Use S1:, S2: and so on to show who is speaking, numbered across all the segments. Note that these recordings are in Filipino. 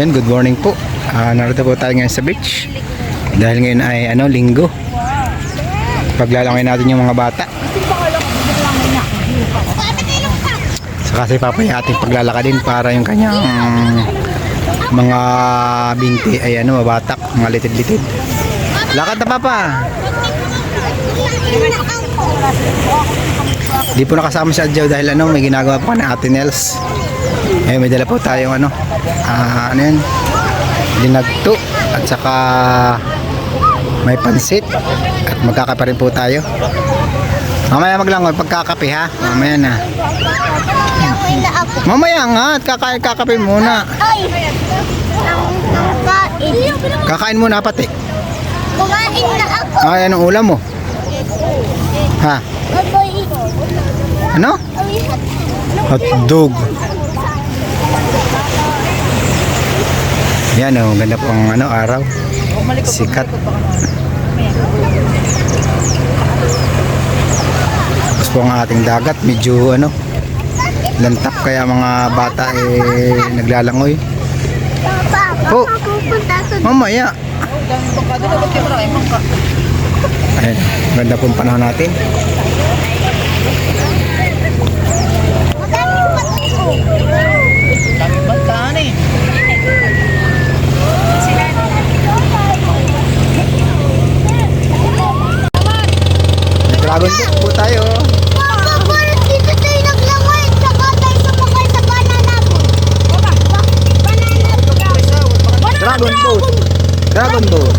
S1: Yan, good morning po. Ah, narito po tayo ngayon sa beach. Dahil ngayon ay ano, linggo. Paglalangay natin yung mga bata. Saka si Papa yung ating paglalakadin para yung kanyang mga binti ay ano, mabatak, mga litid-litid. Lakad na Papa! Di po nakasama si Adjaw dahil ano, may ginagawa po na Ate Nels. Eh, may dala po tayong ano, ah, ano yan, dinagto at saka may pansit at magkakape rin po tayo. Mamaya maglangoy pagkakape ha. Mamaya na. Mamaya nga at kakain kakape muna. Kakain muna pati.
S2: Kumain na ako.
S1: Ay, anong ulam mo? Ha? Ano? Hotdog. Yan oh, ganda pang ano araw. Sikat. Tapos po ang ating dagat, medyo ano, lantap kaya mga bata eh naglalangoy. Oh. Mamaya. Ayan, ganda pong panahon natin.
S2: Madaming patiko.
S1: Dragon Boat po tayo.
S2: Parang dito tayo naglangoy. Tsaka tayo sumakay sa banana boat. Banana boat.
S1: Dragon Boat. Dragon Boat.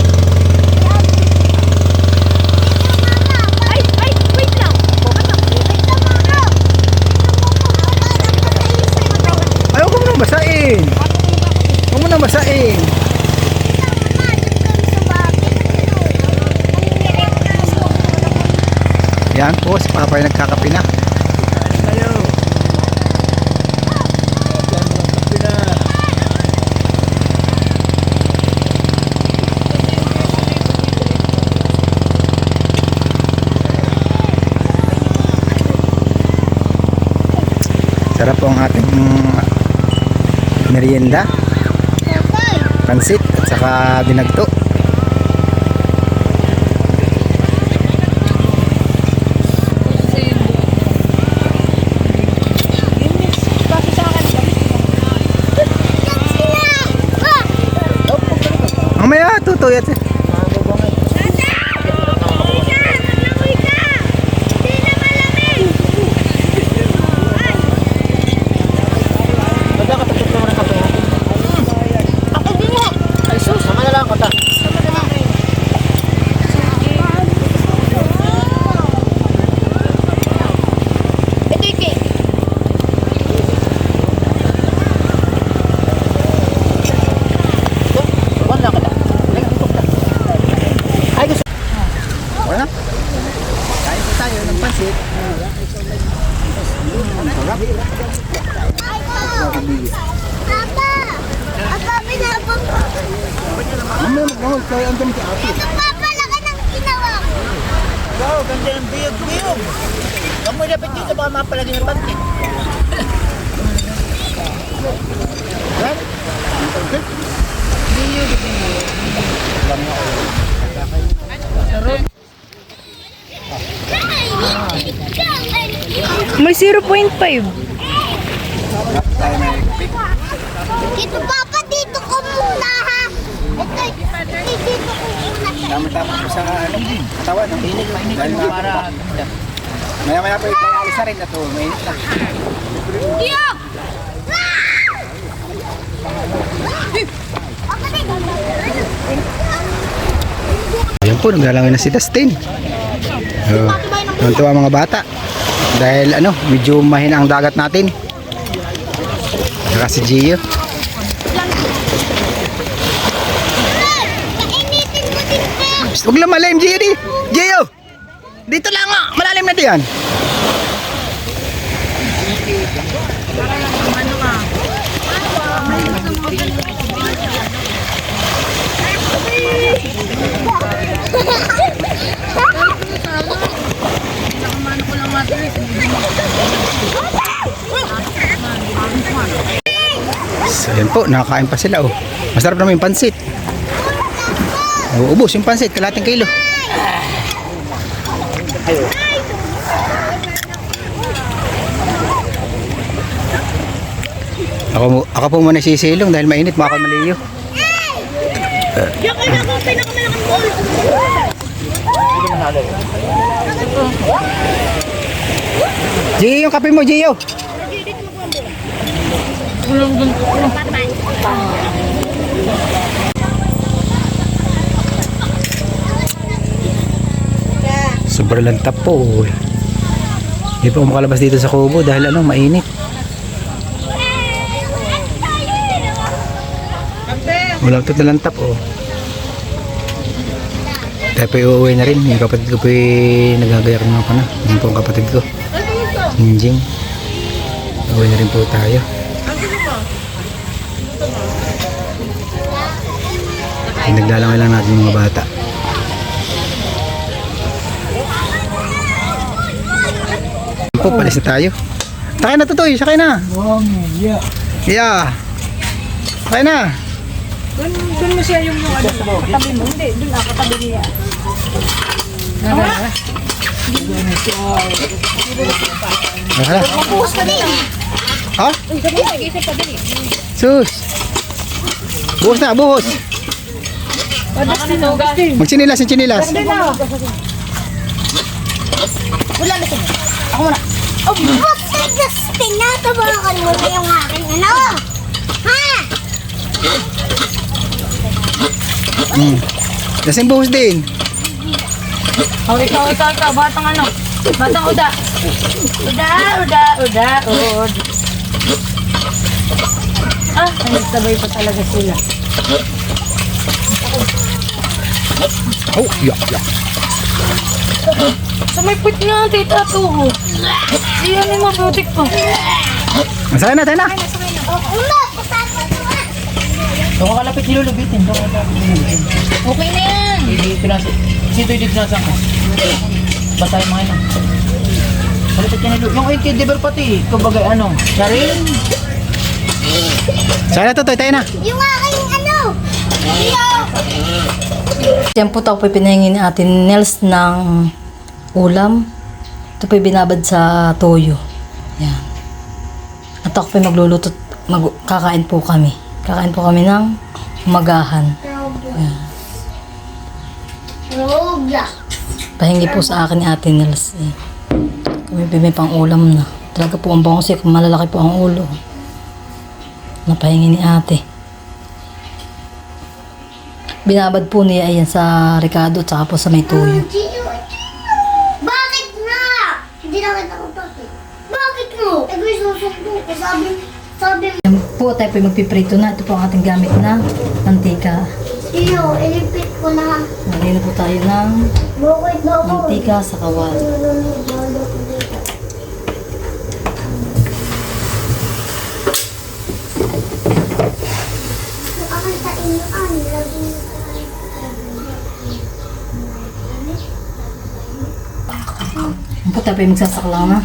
S2: Ay, ay, wait lang. Wait lang, mama.
S1: Ayaw ko muna basain. Huwag mo na basain. Yan po, si Papa ay nagkakape na. Sarap po ang ating merienda, pansit at saka dinagto. Mamaya, tutuyat.
S2: Ito yung cake.
S1: Wala. Kain po tayo ng pansit.
S2: Papa! Ang sabi na po.
S1: Mamaya mag-roll kayo ang dami ka ate.
S2: Papa, laki ng ginawa ko.
S3: Wow, ganda ng biyog-biyog. Dapat dito baka mapalagi ng pantit.
S4: May 0.5.
S2: Dito papa, dito ko muna ha. Ito, dito ko muna siya.
S1: Tama-tama po sa ano, katawan. no? Dahil nga
S3: Para
S1: Maya-maya po yung alis na rin na to. Mainit na.
S2: Tiyo!
S1: Ayan po, naglalangay na si Dustin. Uh, tuwa mga bata. Dahil ano, medyo mahina ang dagat natin. Saka si Gio. Huwag lang malalim, Gio di. Gio! Dito lang nga. Malalim na diyan. Thank you. Ayan po, nakakain pa sila oh. Masarap naman yung pansit. Oh, ubos yung pansit, kalating kilo. Ako, ako po muna sisilong dahil mainit, mga kamaliyo.
S2: Yung ball.
S1: Gio, yung kape mo, Gio. Sobrang lantap po. Hindi ako makalabas dito sa kubo dahil ano, mainit. Wala ito na lantap oh. Tayo po uuwi na rin. Yung kapatid ko po nagagayak naman ko na. Yung po kapatid ko. Ninjing. Uuwi na rin po tayo. Naglalangay lang natin mga bata. Po, palis na tayo. Sakay na tutoy, sakay na. Yeah. Sakay na.
S4: Doon, doon mo siya yung yung ano, katabi mo. Hindi, doon ako katabi niya.
S1: Sakay na.
S2: Buhos ka din.
S1: Ha?
S4: Pa din eh.
S1: Sus. Buhos na, buhos.
S4: Padas
S1: Magsinilas, yung chinilas.
S2: Wala na sa'yo. Ako muna. Oh, bakit Justin? Natabakan mo na yung aking ano? Ha?
S1: Hmm. Lasing buhos din.
S4: Oh, ikaw, ikaw, ikaw. Batang ano? Batang uda. Uda, uda, uda, ud. Ah, nagsabay pa talaga sila.
S1: Oh, yak, yak.
S4: Sa may put nga, tita, tuho. Iyan yung mabutik ko.
S1: Masaya na, tayo na.
S2: Ulo, kasama ko nga.
S3: Doon ka kalapit nilulubitin. Doon ka kalapit nilulubitin.
S4: Okay na yan.
S3: Hindi pinasa. Sito yung pinasang ko. Basta yung mga ino. Kalapit ka nilulubitin. Yung kay Deber pati. Kumbaga ano. Charin.
S1: Sana tutoy, tayo na.
S2: Yung aking ano? Yung
S4: Diyan po tayo po pinahingi ni Ate Nels ng ulam. Ito po binabad sa toyo. Yan. At ako po magluluto, mag, kakain po kami. Kakain po kami ng umagahan.
S2: Roblox.
S4: Pahingi po sa akin ni Ate Nels. Eh. Kami may pang ulam na. Talaga po ang bangos eh, malalaki po ang ulo. Napahingi ni ate. Binabad po niya ayan sa Ricardo tsaka po sa may tuyo.
S2: Gio, Bakit nga? Hindi na kita ko bakit. Bakit mo? Eh, susundo ko. Sabi, sabi,
S4: Yan po tayo po magpiprito na. Ito po ang ating gamit na mantika.
S2: Iyo, ilipit ko na.
S4: Lagay na po tayo ng mantika sa kawal.
S2: Akin sa inyo, ah, nilagay niyo
S4: Yan po tayo po magsasaklang na.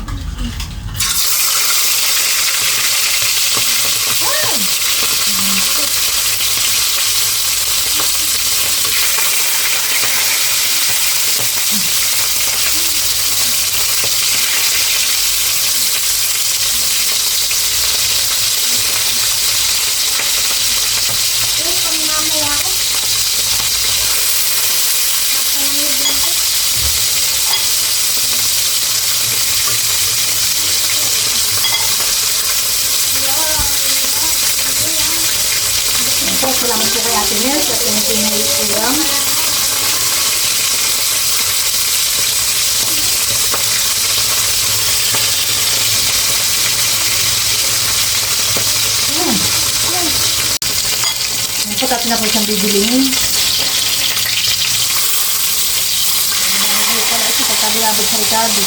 S4: Po, salamat po kay Ate Nels at yung pinay ulam. Yan po, tapos na po siyang bibilingin. Pagkabilabot sa Ricardo.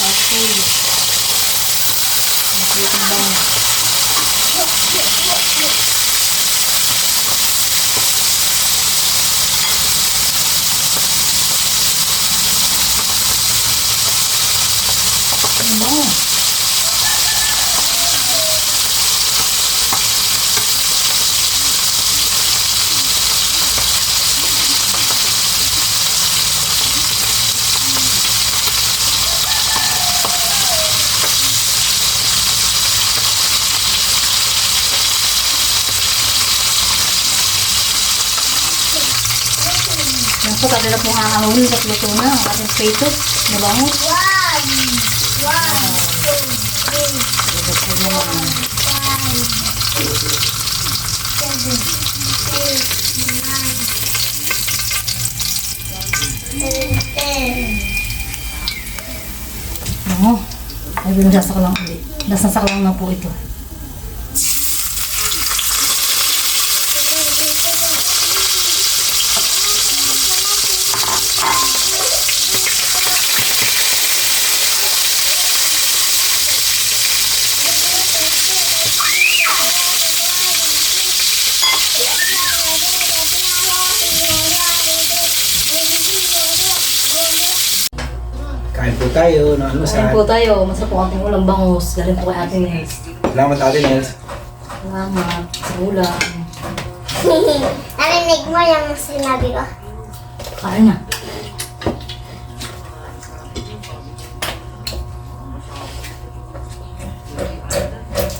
S4: Tapos tuyo. Ang cute ng bango. semua Tapos, so, kadalap ini hahahawin sa pluto na, ang ating status, nabangot. Ay, binasasak lang ulit. Nasasak lang na po ito.
S1: Tayo ng ano
S4: Kain po tayo. Masarap po ating ulam bangus. Galing po kay Ate Nels.
S1: Salamat Ate Nels.
S4: Salamat sa ulam.
S2: Narinig mo yung sinabi ko?
S4: Kain na.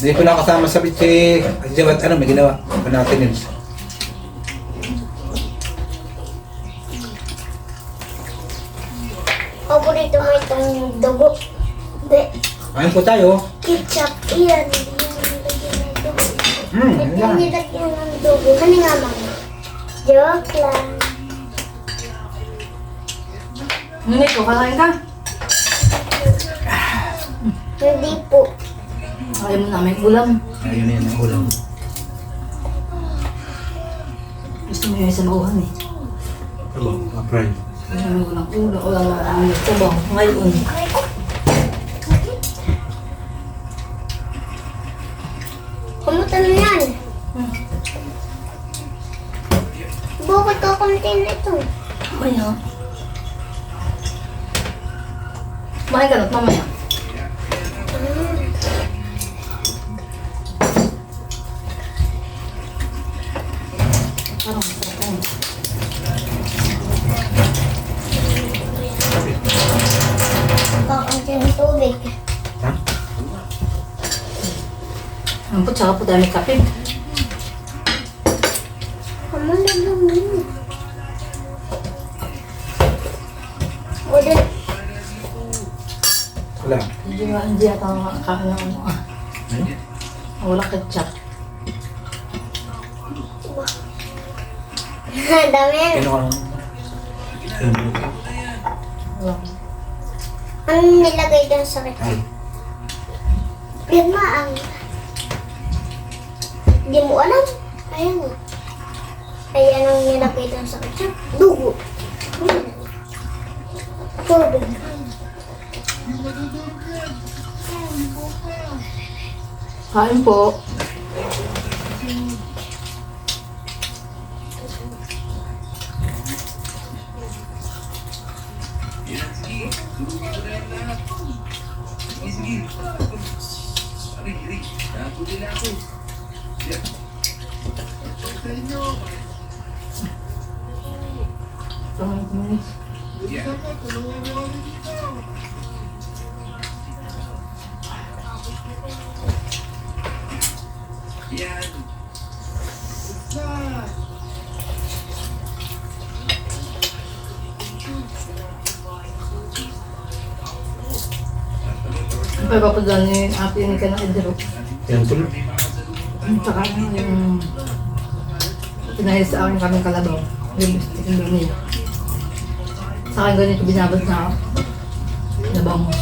S1: Hindi ko nakasama sa si si Jawat ano may ginawa. Ano Ate Nels.
S2: Paborito mo itong dugo. Hindi.
S1: Kain po tayo.
S2: Ketchup. Iyan.
S1: Hmm,
S2: Ito
S1: yan.
S2: nilagyan ng dugo. Kani nga mama. Joke lang.
S4: Ngunit ko, kakain ka?
S2: Hindi po.
S4: Kakain mo namin ulam.
S1: Ayun yun ang ulam.
S4: Gusto mo yung isa mauhan eh.
S1: Aba, ma-fried.
S4: Gusto mo ulam. Ulam, ulam, ulam. Ito ba? Ngayon.
S2: Kumusta na yan? Bakit ko konti na ito?
S4: Mamaya. Kumain ka na at mamaya. Parang masarap yan.
S2: Kakunti ng tubig.
S1: Ha?
S4: Ang po, tsaka po dami kape.
S2: Kamu na naman. Ulit.
S1: Wala.
S4: Hindi nga, hindi ata makakain ng ano ah. Wala ketchup.
S2: Dami.
S4: Wala.
S2: Anong nilagay dyan sa?
S1: Ay.
S2: Pirma ang... Hindi mo alam. Ayan o. Ay, anong nilagay dyan sa kit? Dugo. Hmm. Tubig.
S4: Kain po. Ang pagpapadala ni ate ni ka ng Edro.
S1: Yan tuloy.
S4: Tsaka yung pinahil sa akin kaming kalabaw. Yung lipstick ng niya. Sa akin ganito binabad na na bangus.